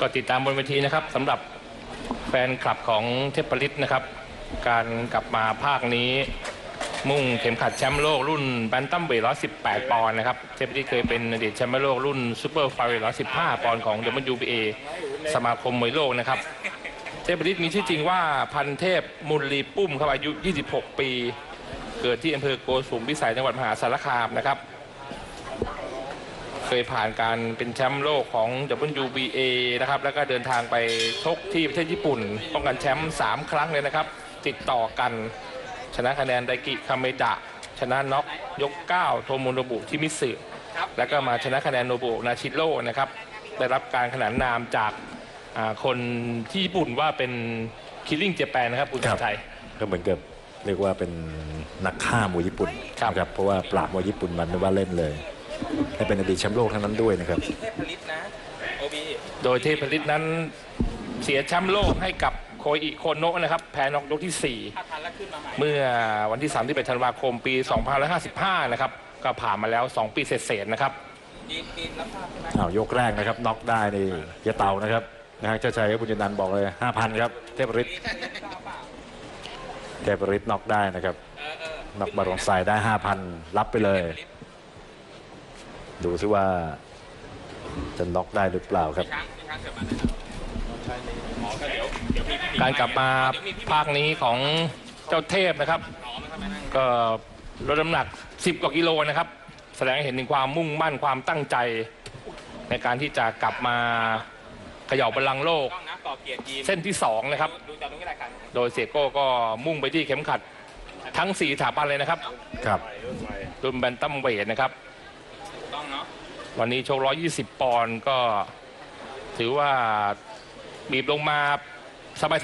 ก็ติดตามบนเวทีนะครับสำหรับแฟนคลับของเทพลิตนะครับ การกลับมาภาคนี้ มุ่งเข็มขัดแชมป์โลกรุ่นแบนตัมเวท118 ปอนด์นะครับ เทพลิตเคยเป็นอดีตแชมป์โลกรุ่นซูเปอร์ไฟเวท115 ปอนด์ของ WBA สมาคมมวยโลกนะครับ เทพฤทธิ์มีชื่อจริงว่าพันเทพมุลลีปุ้มครับอายุ 26 ปี เกิดที่อำเภอโกสุมพิสัยจังหวัดมหาสารคามนะครับ เคยผ่านการเป็นแชมป์โลกของ WBA นะครับ แล้วก็เดินทางไปชกที่ประเทศญี่ปุ่น ป้องกันแชมป์3ครั้งเลยนะครับ ติดต่อกัน ชนะคะแนนไดกิคาเมดะ ชนะน็อกยก 9 โทโมโนบุที่มิตสึแล้วก็มาชนะคะแนนโนบุนาชิโร่นะครับ ได้รับการขนานนามจากอ่าคนที่ญี่ปุ่นว่าเป็นคิลลิ่งเจแปนนะครับคุณครัชับยชัยก็เหมือนกับเรียกว่าเป็นนักฆ่ามวยญี่ปุ่นครับนะครับเพราะว่าปราบมวยญี่ปุ่นมันไม่ว่าเล่นเลย และเป็นอดีตแชมป์โลกทั้งนั้นด้วยนะครับ เทพลิตนะโอบีโดยเทพฤทธิ์นั้นเสียแชมป์โลกให้กับโคอิโคโนะนะครับ แพ้น็อกยกที่ถ้าทันแล้วขึ้นมาใหม่4เมื่อวันที่31ธันวาคมปี 2555 นะครับ ก็ผ่านมาแล้ว 2 ปีเศษๆนะครับ ดีนดีนรับทราบใช่ไหมอ้าวยกแรกนะครับน็อกได้นี่เยเตานะครับนะฮะเจ้าชัยบุญยนันท์บอกเลย 5,000 ครับเทพฤทธิ์เทพฤทธิ์น็อกได้นะครับน็อกบารงไซได้ 5,000 รับไปเลย ดูซิว่าจะน็อกได้หรือเปล่าครับช้างพี่ช้างเกิดมาเลยครับอ๋อก็เดี๋ยวเดี๋ยวมีพี่หมีการกลับมาภาคนี้ของเจ้าเทพนะครับอ๋อไม่ต้องมานั่งก็ลดน้ำหนัก 10 กว่ากิโลนะครับ แสดงให้เห็นถึงความมุ่งมั่นความตั้งใจ ในการที่จะกลับมาเขย่าบัลลังก์โลกต้องนะต่อเกียรติยีนเส้นที่ 2 นะครับดูจากตรงนี้รายการโดยเสียโก้ก็มุ่งไปที่เข็มขัดทั้ง4สถาบันเลยนะครับ ครับรุ่นแบนตัมเวทนะครับต้องเนาะ วันนี้โชว์120 ปอนด์ก็ถือว่าบีบลงมา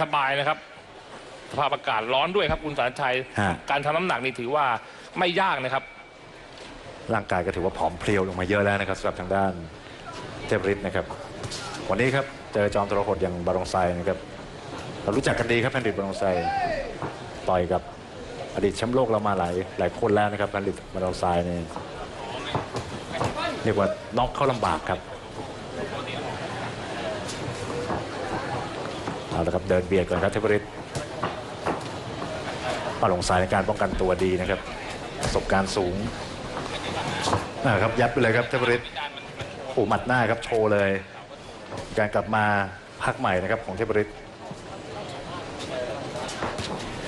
สบายๆนะครับ สภาพอากาศร้อนด้วยครับคุณสารชัย ฮะ การทำน้ำหนักนี่ถือว่าไม่ยากนะครับ ร่างกายก็ถือว่าผอมเพรียวลงมาเยอะแล้วนะครับสำหรับทางด้านเทพฤทธิ์นะครับ วันนี้ครับเจอจอมทรหดอย่างบารองไซนะครับเรารู้จักกันดีครับพันดิตบารองไซต่อยกับอดีตแชมป์โลกเรามาหลายหลายคนแล้วนะครับพันดิตบารองไซเนี่ย เรียกว่าน็อกเข้าลำบากครับเอาละครับเดินเบียดก่อนครับเทพฤทธิ์บารองไซในการป้องกันตัวดีนะครับประสบการณ์สูงนะครับยัดไปเลยครับเทพฤทธิ์โอ้หมัดหน้าครับโชว์เลย การกลับมาพักใหม่นะครับของเทพฤทธิ์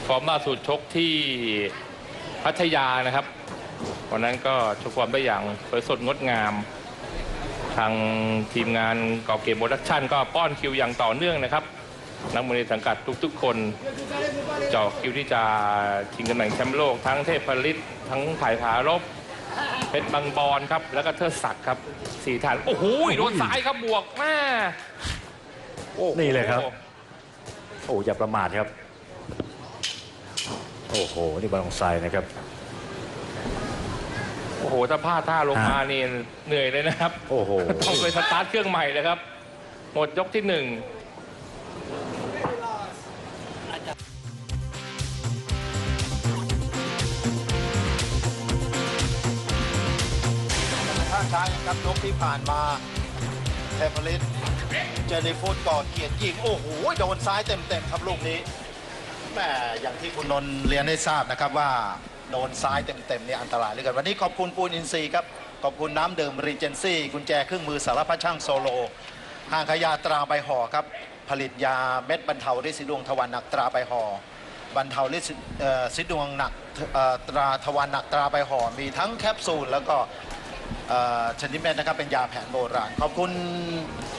ฟอร์มล่าสุดชกที่พัทยานะครับ วันนั้นก็ชกความได้อย่างสวยสดงดงาม ทางทีมงานก่อเกมโปรดักชั่นก็ป้อนคิวอย่างต่อเนื่องนะครับ นักมวยในสังกัดทุกๆ คนเจาะคิวที่จะชิงตำแหน่งแชมป์โลก ทั้งเทพผลิตทั้งไผ่ผารบเพชรบางบอนครับ แล้วก็เทิดศักดิ์ครับสี่ฐานโอ้โหโดนซ้ายครับบวกแม่โอ้โหนี่เลยครับ โอ้อย่าประมาทครับ โอ้โห นี่บอลของไซนะครับ โอ้โห ถ้าพลาดท่าลงมาฮะนี่เหนื่อยเลยนะครับ โอ้โห ต้องไปสตาร์ทเครื่องใหม่เลยครับ หมดยกที่หนึ่งข้างซ้ายนะครับยกที่ผ่านมาเทพลิตเจนิฟูดก่อเกียรติยิง โอ้โห โดนซ้ายเต็มๆครับลูกนี้แหม่อย่างที่คุณนนท์เรียนให้ทราบนะครับว่า โดนซ้ายเต็มๆนี่อันตรายเหลือเกินวันนี้ขอบคุณปูนอินซีย์ครับ ขอบคุณน้ำดื่มรีเจนซี่กุญแจเครื่องมือสารพัดช่างโซโลห้างขายยาตราใบห่อครับ ผลิตยาเม็ดบรรเทาฤทธิ์สีดวงทวารหนักตราใบห่อบรรเทาฤทธิ์เอ่อสีดวงหนักเอ่อตราทวารหนักตราใบห่อมีทั้งแคปซูลแล้วก็ เอ่อชนิดเม็ดนะครับเป็นยาแผนโบราณ ขอบคุณ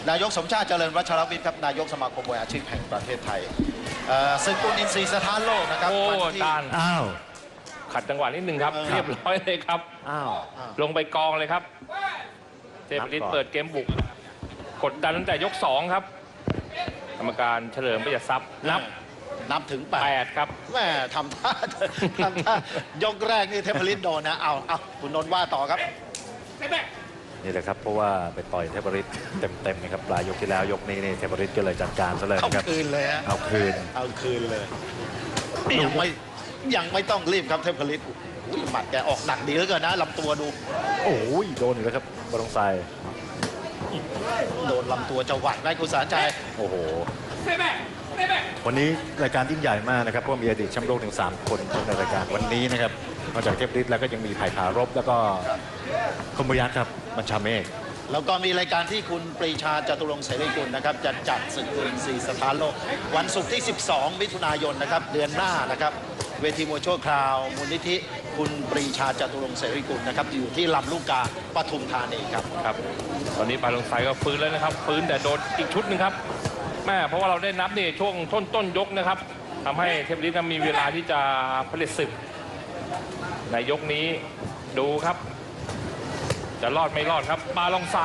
นายกสมชาติเจริญวัชรวิทย์ครับนายกสมาคมมวยอาชีพแห่งประเทศไทยเอ่อซึ่งกุลอินทรีย์สถานโลกนะครับโอ้วันที่ตาน อ้าว ขัดจังหวะนิดนึงครับเออเรียบร้อยเลยครับ อ้าว ลงไปกองเลยครับ เทพฤทธิ์เปิดเกมบุก กดดันตั้งแต่ยกสองครับ กรรมการเฉลิมประหยัดทรัพย์นับนับถึงแปแปดดครับแม่ทำท่าทำท่ายกแรกนี่เทพลิตโดนนะเอาเอาคุณนนท์ว่าต่อครับนี่แหละครับเพราะว่าไปต่อยเทพฤทธิ์เต็มๆนะครับปลายยกที่แล้วยกนี้นี่เทพฤทธิ์ก็เลยจัดการซะเลยเอานะครับคืนเลยฮะเอาคืนเอาคืนเลยยังไม่ ยังไม่ต้องรีบครับเทพลิตอุ้ยหมัดแกออกหนักดีเหลือเกินนะลำตัวดู โอ้ยโดนอีกแล้วครับบอลงไซโดนลำตัวจะไหวไหมคุณสารชัยโอ้โหวันนี้รายการยิ่งใหญ่มากนะครับเพราะว่ามีอดีตแชมป์โลกถึง 3 คนในรายการวันนี้นะครับนอกจากเทพฤทธิ์แล้วก็ยังมีไผ่ผารบ แล้วก็คมบุยักษ์ครับบัญชาเมฆแล้วก็มีรายการที่คุณปรีชาจตุรงค์เสรีกุลนะครับจะจัดศึกจุลินทรีย์สถานโลก วันศุกร์ที่ 12 มิถุนายนนะครับเดือนหน้านะครับ เวทีมวยชั่วคราวมูลนิธิคุณปรีชาจตุรงค์เสรีกุลนะครับอยู่ที่ลำลูกกาปทุมธานีครับครับ ตอนนี้ปาลงไซก็ฟื้นแล้วนะครับ ฟื้นแต่โดนอีกชุดหนึ่งครับแม่เพราะว่าเราได้นับนี่ช่วงต้นต้นยกนะครับทำให้เทพฤทธิ์นั้นมีเวลาที่จะผลิตศึก ในยกนี้ดูครับ จะรอดไม่รอดครับปาลองไซ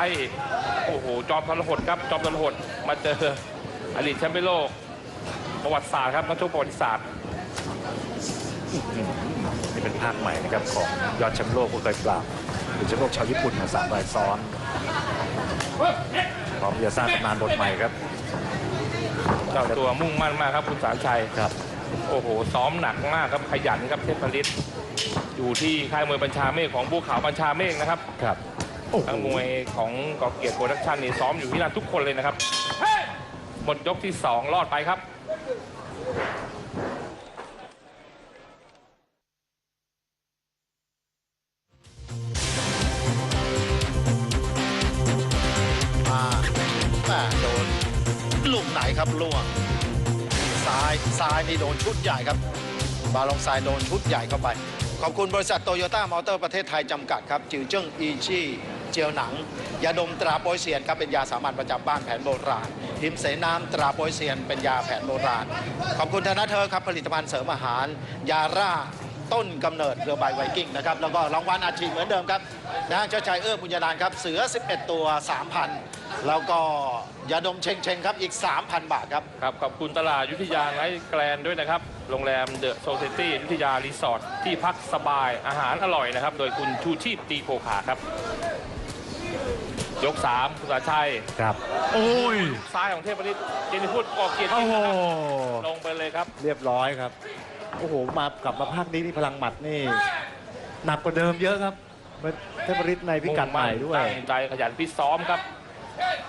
โอ้โหจอมทรหดครับจอมทรหดมาเจออดีตแชมป์โลกประวัติศาสตร์ครับนักชกประวัติศาสตร์ นี่เป็นภาคใหม่นะครับของยอดแชมป์โลกผู้เคยปราบหรือแชมป์โลกชาวญี่ปุ่นมาสามรายซ้อนพร้อมจะสร้างตำนานบทใหม่ครับเจ้าตัวมุ่งมั่นมากครับคุณสารชัยครับ โอ้โห ซ้อมหนักมากครับขยันครับเทพฤทธิ์อยู่ที่ค่ายมวยบัญชาเมฆของบัวขาวบัญชาเมฆนะครับครับโอ้โหนักมวยของกอเกียรติโปรดักชันนี่ซ้อมอยู่ที่นั่นทุกคนเลยนะครับหมดยกที่ 2 รอดไปครับ กไหนครับล่วงซ้ายซ้ายนี่โดนชุดใหญ่ครับ บาลองซ้ายโดนชุดใหญ่เข้าไป ขอบคุณบริษัทโตโยต้ามอเตอร์ประเทศไทยจำกัดครับ จิวเจิ้งอีชี่เจียวหนัง ยาดมตราโปยเซียนครับเป็นยาสามัญประจำบ้านแผนโบราณหิมเสน้ำตราโปยเซียน เป็นยาแผนโบราณ ขอบคุณธนาเธอครับผลิตภัณฑ์เสริมอาหาร ยาร่าต้นกำเนิดเรือใบไวกิ้งนะครับ แล้วก็รางวัลอาชีพเหมือนเดิมครับนะเจ้าชายเอื้อบุญญานานครับ เสือ 11 ตัว 3,000 แล้วก็ยาดมเชงเชงครับอีก 3,000 บาทครับ ครับ ขอบคุณตลาดยุทธยาไนท์แกรนด์ด้วยนะครับ โรงแรมเดอะโซเซตี้ยุทธยารีสอร์ทที่พักสบายอาหารอร่อยนะครับ โดยคุณชูชีพตีโพขาครับ ยก3คุณสารชัยครับโอ้ยซ้ายของเทพฤทธิ์เจนิฟูดกอเกียรติโอ้โหลงไปเลยครับ เรียบร้อยครับ โอ้โห มากลับมาภาคนี้นี่พลังหมัดนี่ หนักกว่าเดิมเยอะครับเทพฤทธิ์ในพิกัดใหม่ด้วยตั้งใจขยันพิตซ้อมครับ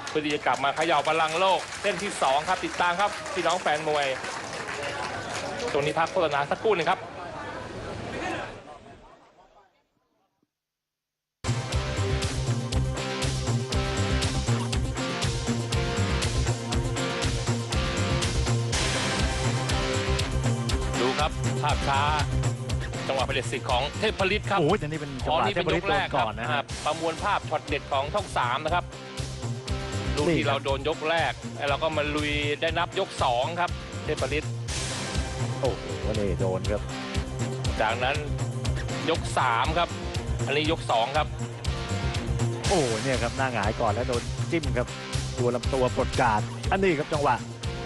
เพื่อที่จะกลับมาเขย่าบอลลังก์โลกเส้นที่2ครับติดตามครับพี่น้องแฟนมวยตรงนี้พักโฆษณาสักครู่หนึงครับดูครับภาพช้าจังหวะเผด็จศึกของเทพผลิตครับโอ้ยแต่นี่เป็นจังอ๋อหวะนี่เทเป็พนฤยทกธิ์โดแรนกก่อนนะคครัรับบประมวลภาพช็อตเด็ดของช่องสามนะครับ ลูกนี่ที่ครับ เราโดนยกแรก แล้วเราก็มาลุยได้นับยกสองครับเทพฤทธิ์โอ้โหนี่โดนครับ จากนั้นยกสามครับ อันนี้ยกสองครับ โอ้เนี่ยครับหน้าหงายก่อนแล้วโดนจิ้มครับตัวลำตัวปลดการดอันนี้ครับจังหวะ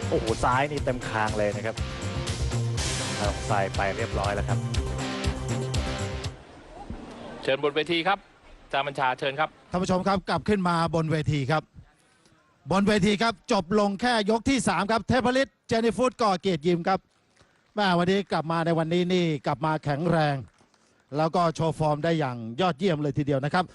โอ้โหซ้ายนี่เต็มคางเลยนะครับเอาใส่ไปเรียบร้อยแล้วครับ เชิญบนเวทีครับจามัญชาเชิญครับ ท่านผู้ชมครับกลับขึ้นมาบนเวทีครับ บนเวทีครับจบลงแค่ยกที่ 3 ครับเทพฤทธิ์เจนิฟูดก่อเกียรติยิมครับแม่วันนี้กลับมาในวันนี้นี่กลับมาแข็งแรง แล้วก็โชว์ฟอร์มได้อย่างยอดเยี่ยมเลยทีเดียวนะครับ